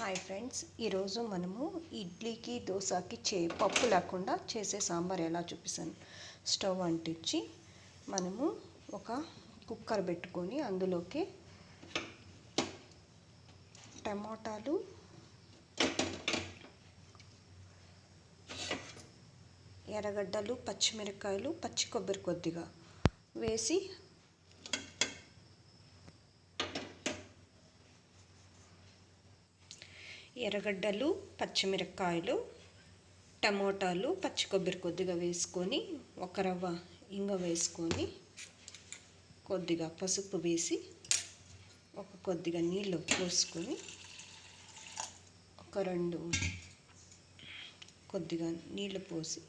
Hi friends ఈరోజు మనము ఇడ్లీకి దోశకి చే పప్పు లేకుండా చేసే సాంబార్ ఎలా చూపిస్తాను. స్టవ్ అంటించి మనము ఒక కుక్కర్ పెట్టుకొని అందులోకి టమాటాలు ఎర్రగడ్డలు పచ్చిమిరపకాయలు పచ్చి కొబ్బరి కొద్దిగా వేసి ఎర్రగడ్డలు పచ్చిమిరపకాయలు టమోటాలు పచ్చి కొబ్బరి కొద్దిగా వేసుకొని ఒక రవ్వ ఇంగ వేసుకొని కొద్దిగా పసుపు వేసి ఒక కొద్దిగా నీళ్ళు పోసుకొని ఒక రెండు కొద్దిగా నీళ్ళు పోసి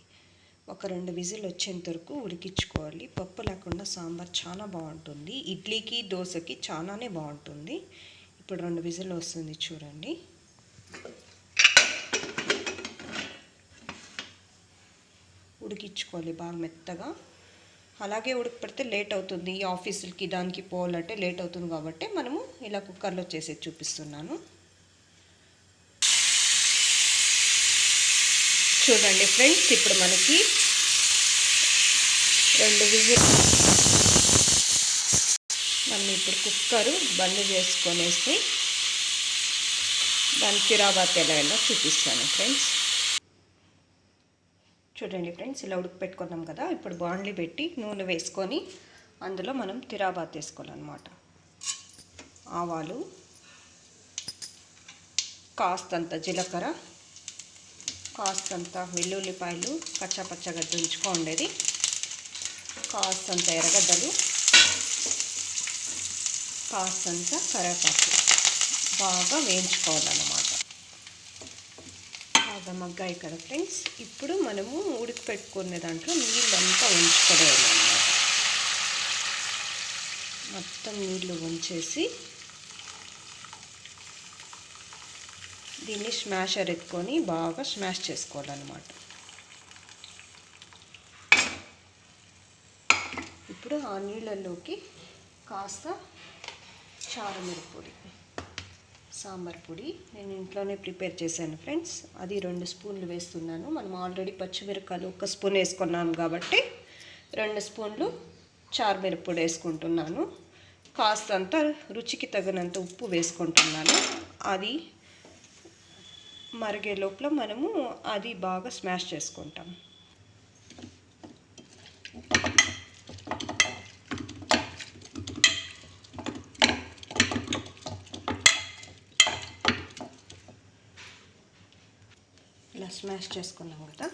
ఒక రెండు విజిల్ వచ్చేంత వరకు ఉడికించుకోవాలి. పప్పు లేకుండా సాంబార్ చాలా బాగుంటుంది. ఇడ్లీకి దోశకి చాలానే బాగుంటుంది. ఇప్పుడు రెండు విజిల్ వస్తుంది చూడండి. ఉడికించుకోవాలి బాగా మెత్తగా. అలాగే ఉడికిపెడితే లేట్ అవుతుంది. ఈ ఆఫీసులకి దానికి పోవాలంటే లేట్ అవుతుంది కాబట్టి మనము ఇలా కుక్కర్లో చేసి చూపిస్తున్నాను. చూడండి ఫ్రెండ్స్ ఇప్పుడు మనకి రెండు విజిల్ మనం ఇప్పుడు కుక్కరు బంద్ చేసుకొనేసి దాని తిరాబాత్ ఎలా ఎలా చూపిస్తాను ఫ్రెండ్స్ చూడండి ఫ్రెండ్స్ ఇలా ఉడకపెట్టుకున్నాం కదా ఇప్పుడు బాండ్లీ పెట్టి నూనె వేసుకొని అందులో మనం తిరాబాత్ వేసుకోవాలన్నమాట ఆవాలు కాస్తంత జీలకర్ర కాస్తంత వెల్లుల్లిపాయలు పచ్చపచ్చగా దుంచుకోండేది కాస్తంత ఎర్రగడ్డలు కాస్తంత కరివేపాకు. బాగా వేయించుకోవాలన్నమాట. బాగా మగ్గాయి కదా ఫ్రెండ్స్. ఇప్పుడు మనము ఉడికి పెట్టుకునే దాంట్లో నీళ్ళంతా ఉంచుకోవాలన్నమాట. మొత్తం నీళ్ళు ఉంచేసి దీన్ని స్మాషర్ ఎత్తుకొని బాగా స్మాష్ చేసుకోవాలన్నమాట. ఇప్పుడు ఆ నీళ్ళల్లోకి కాస్త చారమిరపొడి సాంబార్ పొడి నేను ఇంట్లోనే ప్రిపేర్ చేశాను ఫ్రెండ్స్. అది రెండు స్పూన్లు వేస్తున్నాను. మనం ఆల్రెడీ పచ్చిమిరపకాయలు ఒక స్పూన్ వేసుకున్నాను కాబట్టి రెండు స్పూన్లు చారుమిరపొడి వేసుకుంటున్నాను. కాస్తంత రుచికి తగినంత ఉప్పు వేసుకుంటున్నాను. అది మరిగే లోపల మనము అది బాగా స్మాష్ చేసుకుంటాం. ఇలా స్మాష్ చేసుకున్నాం కదా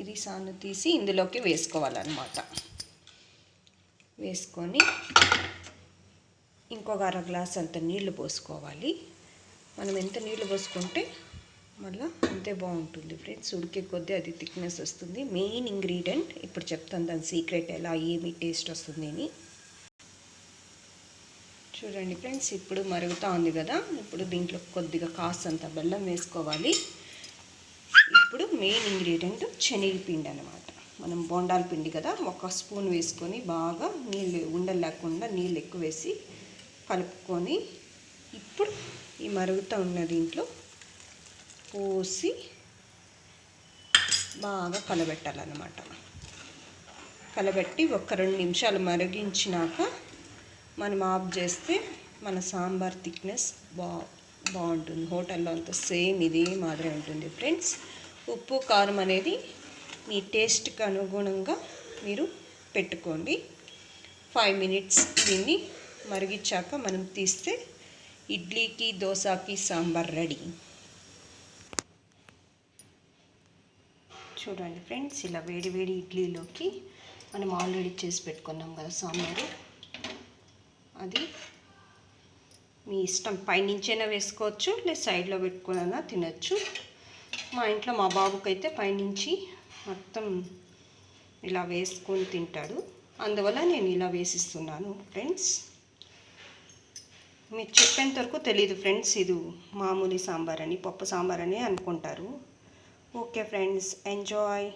ఇది సాను తీసి ఇందులోకి వేసుకోవాలన్నమాట. వేసుకొని ఇంకొక అర గ్లాస్ అంత నీళ్ళు పోసుకోవాలి. మనం ఎంత నీళ్ళు పోసుకుంటే మళ్ళీ అంతే బాగుంటుంది ఫ్రెండ్స్. ఉడికే కొద్దీ అది థిక్నెస్ వస్తుంది. మెయిన్ ఇంగ్రీడియంట్ ఇప్పుడు చెప్తాను దాని సీక్రెట్ ఎలా ఏమి టేస్ట్ వస్తుంది అని. చూడండి ఫ్రెండ్స్ ఇప్పుడు మరుగుతూ ఉంది కదా ఇప్పుడు దీంట్లో కొద్దిగా కాస్తంత బెల్లం వేసుకోవాలి. మెయిన్ ఇంగ్రీడియంట్ శనగపిండి అనమాట మనం బొండాల పిండి కదా ఒక స్పూన్ వేసుకొని బాగా నీళ్ళు ఉండలు లేకుండా నీళ్ళు ఎక్కువ వేసి కలుపుకొని ఇప్పుడు ఈ మరుగుతూ ఉన్న దీంట్లో పోసి బాగా కలబెట్టాలన్నమాట. కలబెట్టి ఒక రెండు నిమిషాలు మరిగించినాక మనం ఆఫ్ చేస్తే మన సాంబార్ థిక్నెస్ బా బాగుంటుంది. హోటల్లో అంతా సేమ్ ఇదే మాదిరి ఉంటుంది ఫ్రెండ్స్. ఉప్పు కారం అనేది మీ టేస్ట్కి అనుగుణంగా మీరు పెట్టుకోండి. ఫైవ్ మినిట్స్ దీన్ని మరిగించాక మనం తీస్తే ఇడ్లీకి దోశకి సాంబార్ రెడీ. చూడండి ఫ్రెండ్స్ ఇలా వేడి వేడి ఇడ్లీలోకి మనం ఆల్రెడీ చేసి పెట్టుకున్నాం కదా సాంబారు. అది మీ ఇష్టం. పైనుంచైనా వేసుకోవచ్చు లేదా సైడ్లో పెట్టుకున్నా తినచ్చు. మా ఇంట్లో మా బాబుకైతే పైనుంచి మొత్తం ఇలా వేసుకొని తింటాడు. అందువల్ల నేను ఇలా వేసిస్తున్నాను ఫ్రెండ్స్. మీరు చెప్పేంత వరకు తెలియదు ఫ్రెండ్స్ ఇది మామూలు సాంబార్ అని పప్పు సాంబార్ అని అనుకుంటారు. Okay friends enjoy.